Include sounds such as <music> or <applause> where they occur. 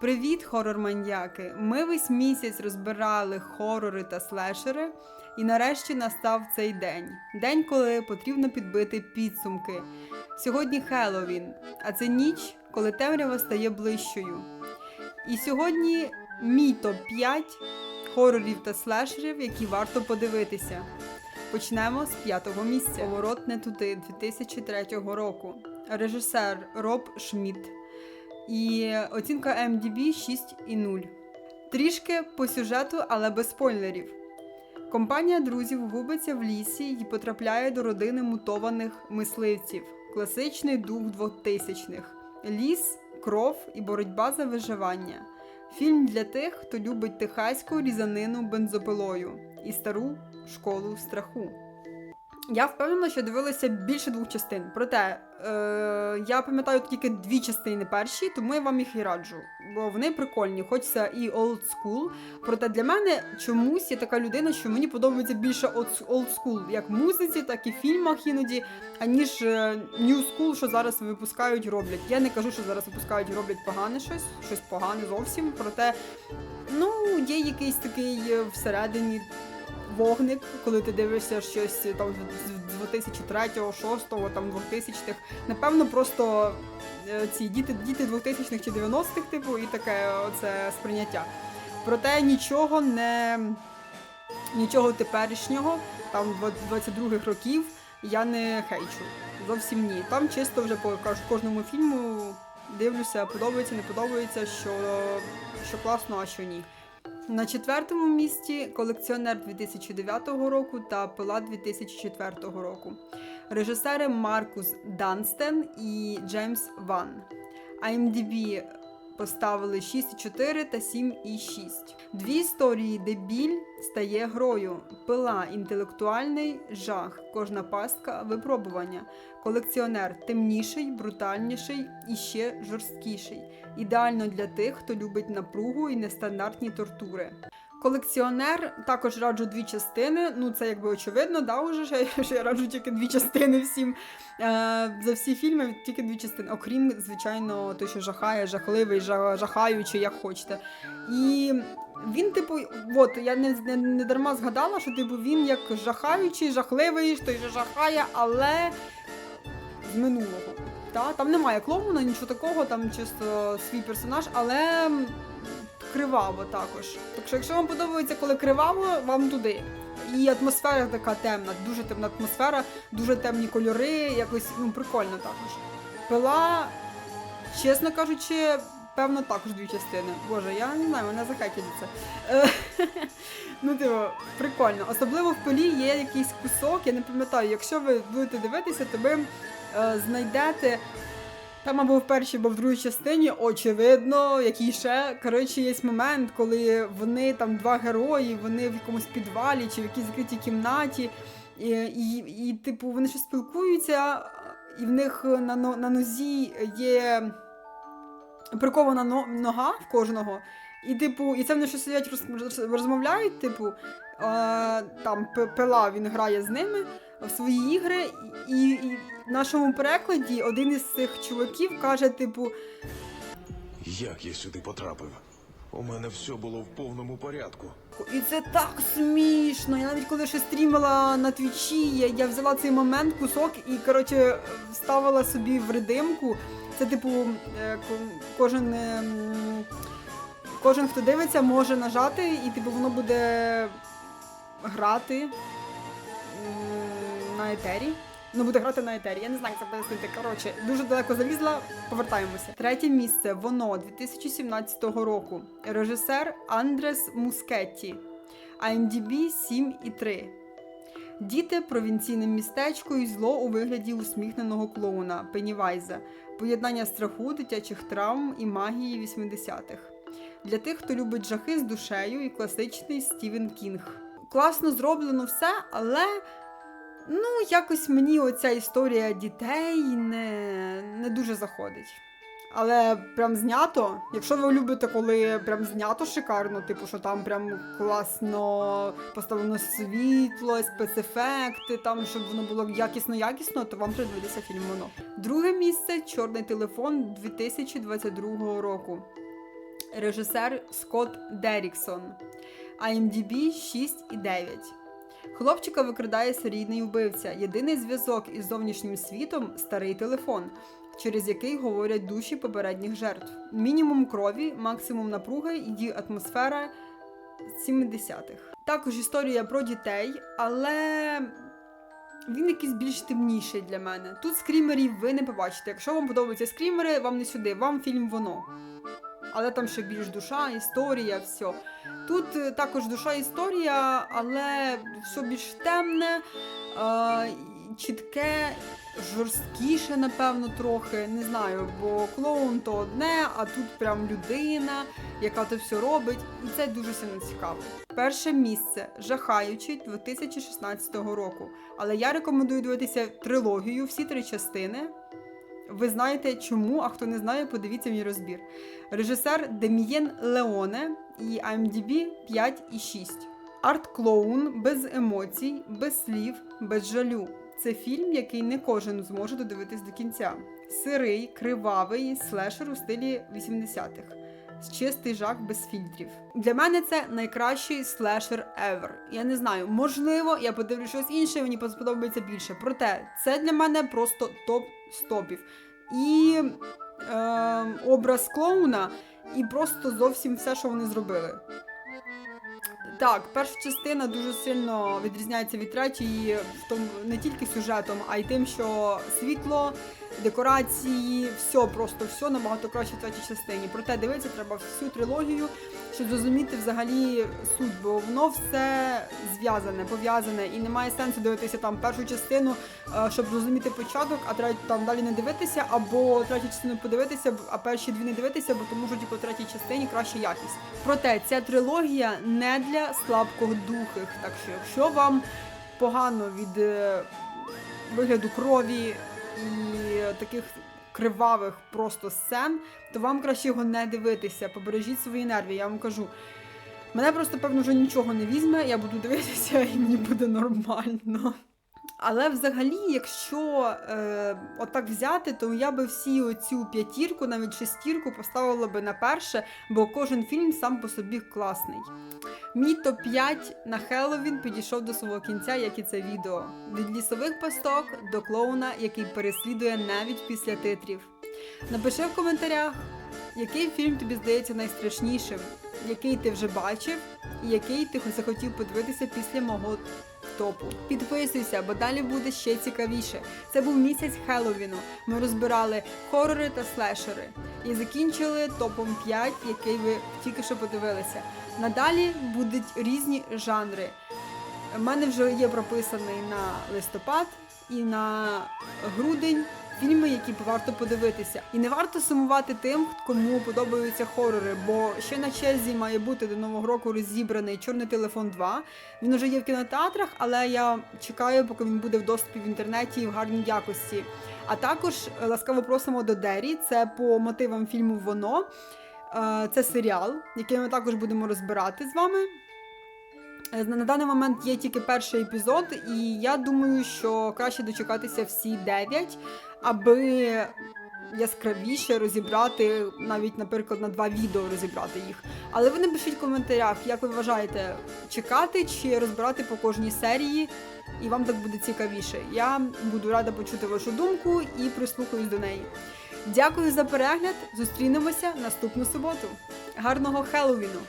Привіт, хорор-маньяки! Ми весь місяць розбирали хорори та слешери, і нарешті настав цей день. День, коли потрібно підбити підсумки. Сьогодні Хеллоуін, а це ніч, коли темрява стає ближчою. І сьогодні мій топ-5 хорорів та слешерів, які варто подивитися. Почнемо з п'ятого місця. Поворот не туди 2003 року. Режисер Роб Шмідт. І оцінка MDB 6,0. Трішки по сюжету, але без спойлерів. Компанія друзів губиться в лісі і потрапляє до родини мутованих мисливців. Класичний дух 2000-х. Ліс, кров і боротьба за виживання. Фільм для тих, хто любить техаську різанину бензопилою і стару школу страху. Я впевнена, що дивилася більше двох частин. Проте е, я пам'ятаю тільки дві частини перші, тому я вам їх і раджу. Бо вони прикольні, хоч це і old school. Проте для мене чомусь є така людина, що мені подобається більше old school, як в музиці, так і в фільмах іноді, аніж е, new school, що зараз випускають, роблять. Я не кажу, що зараз випускають, роблять погане щось, щось погане зовсім. Проте, ну, є якийсь такий е, всередині вогник, коли ти дивишся щось там з 2003-го, 6-го, там 2000-х. Напевно, просто е, ці діти, діти 2000-х чи 90-х, типу, і таке оце сприйняття. Проте нічого не нічого теперішнього, там 22-х років я не хейчу. Зовсім ні. Там чисто вже по кожному фільму дивлюся, подобається, не подобається, що, що класно, а що ні. На четвертому місці колекціонер 2009 року та пила 2004 року. Режисери Маркус Данстен і Джеймс Ван. IMDb поставили 6,4 та 7,6. Дві історії, де біль стає грою. Пила інтелектуальний жах, кожна пастка випробування. Колекціонер темніший, брутальніший і ще жорсткіший. Ідеально для тих, хто любить напругу і нестандартні тортури. Колекціонер також раджу дві частини. Ну це якби очевидно, да, уже <laughs> що я, раджу тільки дві частини всім. Е, за всі фільми тільки дві частини, окрім, звичайно, той, що жахає, жахливий, жахаючий, як хочете. І він, типу, от я не, не, не дарма згадала, що типу він як жахаючий, жахливий, той що жахає, але з минулого. Та? Там немає клоуна, нічого такого, там чисто свій персонаж, але криваво також. Так що, якщо вам подобається, коли криваво, вам туди. І атмосфера така темна, дуже темна атмосфера, дуже темні кольори, якось ну, прикольно також. Пила, чесно кажучи, певно, також дві частини. Боже, я не знаю, мене захекять це. Е, <laughs> Ну, типу, прикольно. Особливо в пилі є якийсь кусок, я не пам'ятаю, якщо ви будете дивитися, то ви е, знайдете. Там або в першій, або в другій частині, очевидно, який ще. Коротше, є момент, коли вони там два герої, вони в якомусь підвалі чи в якійсь закритій кімнаті, і, і, і типу, вони щось спілкуються, і в них на, на нозі є прикована нога в кожного. І, типу, і це вони щось сидять роз- роз- розмовляють, типу, е, там пила він грає з ними в свої ігри, і, і в нашому перекладі один із цих чуваків каже, типу, Як я сюди потрапив? У мене все було в повному порядку. і це так смішно. Я навіть коли ще стрімила на твічі, я, я взяла цей момент, кусок і коротше вставила собі в редимку. Це, типу, е, кожен. ем, Кожен, хто дивиться, може нажати, і типу воно буде грати на етері. Ну, буде грати на етері. Я не знаю, як це пояснити. Коротше, дуже далеко залізла. Повертаємося. Третє місце воно 2017 року. Режисер Андрес Мускетті. IMDb 7,3. Діти провінційне містечко і зло у вигляді усміхненого клоуна Пеннівайза. Поєднання страху, дитячих травм і магії 80-х. Для тих, хто любить жахи з душею і класичний Стівен Кінг. Класно зроблено все, але ну, якось мені оця історія дітей не, не дуже заходить. Але прям знято. Якщо ви любите, коли прям знято шикарно, типу, що там прям класно поставлено світло, спецефекти, там, щоб воно було якісно-якісно, то вам треба дивитися фільм воно. Друге місце чорний телефон 2022 року. режисер Скотт Деріксон. IMDb 6,9. Хлопчика викрадає серійний вбивця. Єдиний зв'язок із зовнішнім світом старий телефон, через який говорять душі попередніх жертв. Мінімум крові, максимум напруги і атмосфера 70-х. Також історія про дітей, але він якийсь більш темніший для мене. Тут скрімерів ви не побачите. Якщо вам подобаються скрімери, вам не сюди, вам фільм воно. Але там ще більш душа, історія, все. Тут е, також душа історія, але все більш темне, е, чітке, жорсткіше, напевно, трохи. Не знаю, бо клоун то одне, а тут прям людина, яка то все робить, і це дуже сильно цікаво. Перше місце жахаючий 2016 року. Але я рекомендую дивитися трилогію, всі три частини. Ви знаєте чому, а хто не знає, подивіться мій розбір. Режисер Дем'єн Леоне і IMDb 5,6. Арт-клоун без емоцій, без слів, без жалю. Це фільм, який не кожен зможе додивитись до кінця. Сирий, кривавий слешер у стилі 80-х. З чистий жах без фільтрів. Для мене це найкращий слешер ever. Я не знаю, можливо, я подивлю щось інше, мені сподобається більше. Проте це для мене просто топ стопів. І е, образ клоуна, і просто зовсім все, що вони зробили. Так, перша частина дуже сильно відрізняється від третьої, в тому не тільки сюжетом, а й тим, що світло, декорації, все просто все набагато краще в третій частині. Проте дивитися треба всю трилогію, щоб зрозуміти взагалі суть, бо воно все зв'язане, пов'язане, і немає сенсу дивитися там першу частину, е, щоб зрозуміти початок, а третю там далі не дивитися, або третю частину подивитися, а перші дві не дивитися, бо тому що типу, в третій частині краща якість. Проте ця трилогія не для слабкодухих. Так що, якщо вам погано від е, вигляду крові і таких кривавих просто сцен, то вам краще його не дивитися. Побережіть свої нерви, я вам кажу. Мене просто, певно, вже нічого не візьме, я буду дивитися <laughs> і мені буде нормально. Але взагалі, якщо е, отак взяти, то я би всі оцю п'ятірку, навіть шестірку поставила би на перше, бо кожен фільм сам по собі класний. Мій топ-5 на Хеллоуін підійшов до свого кінця, як і це відео. Від лісових пасток до клоуна, який переслідує навіть після титрів. Напиши в коментарях, який фільм тобі здається найстрашнішим, який ти вже бачив, і який ти захотів подивитися після мого топу. Підписуйся, бо далі буде ще цікавіше. Це був місяць Хеллоуіну. Ми розбирали хорори та слешери і закінчили топом 5, який ви тільки що подивилися. Надалі будуть різні жанри. У мене вже є прописаний на листопад і на грудень фільми, які варто подивитися. І не варто сумувати тим, кому подобаються хорори, бо ще на черзі має бути до нового року розібраний Чорний телефон 2. Він уже є в кінотеатрах, але я чекаю, поки він буде в доступі в інтернеті і в гарній якості. А також е, ласкаво просимо до Дері. Це по мотивам фільму Воно. Е, Це серіал, який ми також будемо розбирати з вами. Е, На даний момент є тільки перший епізод, і я думаю, що краще дочекатися всі 9, аби яскравіше розібрати, навіть, наприклад, на два відео розібрати їх. Але ви напишіть в коментарях, як ви вважаєте, чекати чи розбирати по кожній серії, і вам так буде цікавіше. Я буду рада почути вашу думку і прислухаюсь до неї. Дякую за перегляд. Зустрінемося наступну суботу. Гарного Хеллоуіну!